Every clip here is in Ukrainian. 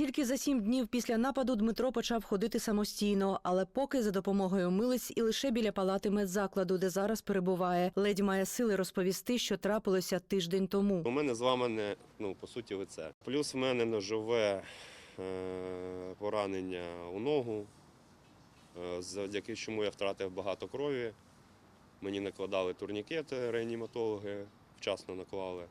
Тільки за сім днів після нападу Дмитро почав ходити самостійно, але поки за допомогою милиць і лише біля палати медзакладу, де зараз перебуває, ледь має сили розповісти, що трапилося тиждень тому. У мене зламане, ну, по суті, лице. Плюс в мене ножове е, поранення у ногу, е, завдяки чому я втратив багато крові. Мені накладали турнікети, реаніматологи вчасно наклали.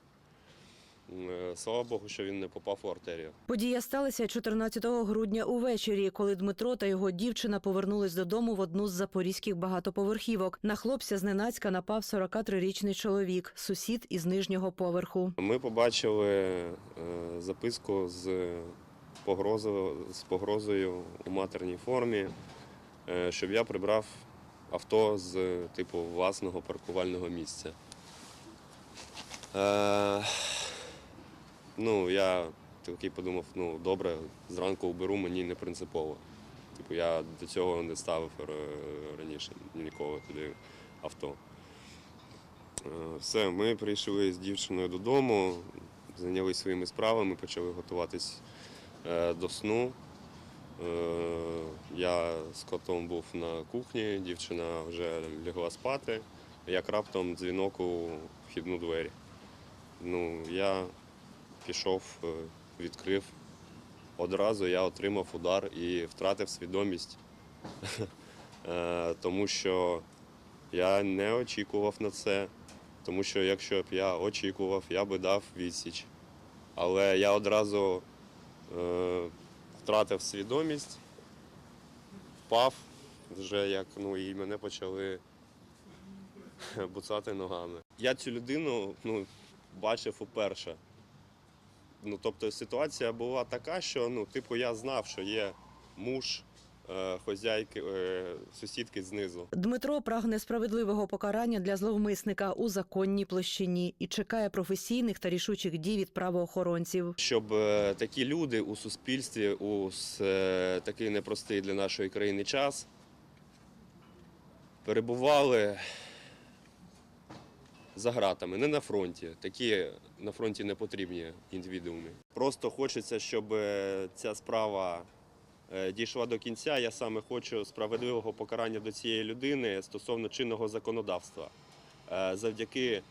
Е, Слава Богу, що він не попав у артерію. Подія сталася 14 грудня увечері, коли Дмитро та його дівчина повернулись додому в одну з запорізьких багатоповерхівок. На хлопця зненацька напав 43-річний чоловік, сусід із нижнього поверху. Ми побачили е, записку з погрозою, з погрозою у матерній формі, е, щоб я прибрав авто з типу власного паркувального місця. Е, ну, я такий подумав, ну добре, зранку уберу, мені не принципово. Типу, я до цього не ставив раніше ніколи туди авто. Е, Все, ми прийшли з дівчиною додому, зайнялися своїми справами, почали готуватись е, до сну. Е, Я з котом був на кухні, дівчина вже лягла спати, як раптом дзвінок у вхідну двері. Ну, я пішов, е, відкрив. Одразу я отримав удар і втратив свідомість, Е, тому що я не очікував на це. Тому що якщо б я очікував, я би дав відсіч. Але я одразу е, втратив свідомість, впав, вже як ну, і мене почали буцати ногами. Я цю людину ну, бачив уперше. Ну, тобто ситуація була така, що ну, типу, я знав, що є муж е, хозяйки, е, сусідки знизу. Дмитро прагне справедливого покарання для зловмисника у законній площині і чекає професійних та рішучих дій від правоохоронців. Щоб е, такі люди у суспільстві у такий непростий для нашої країни час перебували за гратами, не на фронті. Такі на фронті не потрібні індивідууми. Просто хочеться, щоб е, ця справа е, дійшла до кінця. Я саме хочу справедливого покарання до цієї людини стосовно чинного законодавства. Е, Завдяки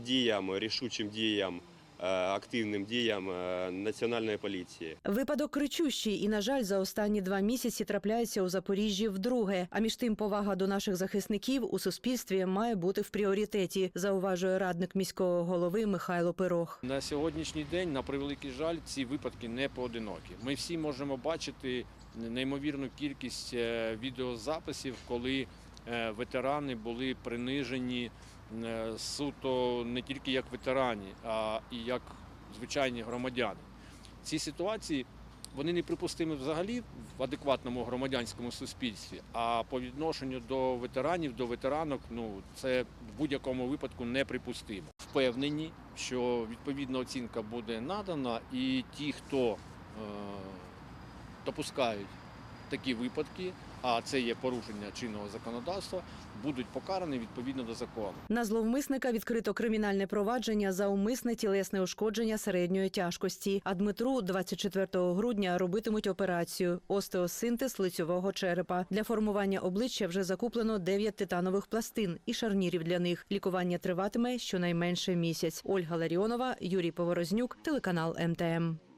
діям, рішучим діям, активним діям е, національної поліції. Випадок кричущий і, на жаль, за останні два місяці трапляється у Запоріжжі вдруге. А між тим, повага до наших захисників у суспільстві має бути в пріоритеті, зауважує радник міського голови Михайло Пирог. На сьогоднішній день, на превеликий жаль, ці випадки не поодинокі. Ми всі можемо бачити неймовірну кількість е, відеозаписів, коли е, ветерани були принижені е, суто не тільки як ветерані, а і як звичайні громадяни. Ці ситуації вони неприпустимі взагалі в адекватному громадянському суспільстві. А по відношенню до ветеранів, до ветеранок, ну це в будь-якому випадку неприпустимо. Впевнені, що відповідна оцінка буде надана, і ті, хто е, допускають такі випадки, а це є порушення чинного законодавства, будуть покарані відповідно до закону. На зловмисника відкрито кримінальне провадження за умисне тілесне ушкодження середньої тяжкості. А Дмитру 24 грудня робитимуть операцію остеосинтез лицьового черепа. Для формування обличчя вже закуплено 9 титанових пластин і шарнірів для них. Лікування триватиме щонайменше місяць. Ольга Ларіонова, Юрій Поворознюк, телеканал МТМ.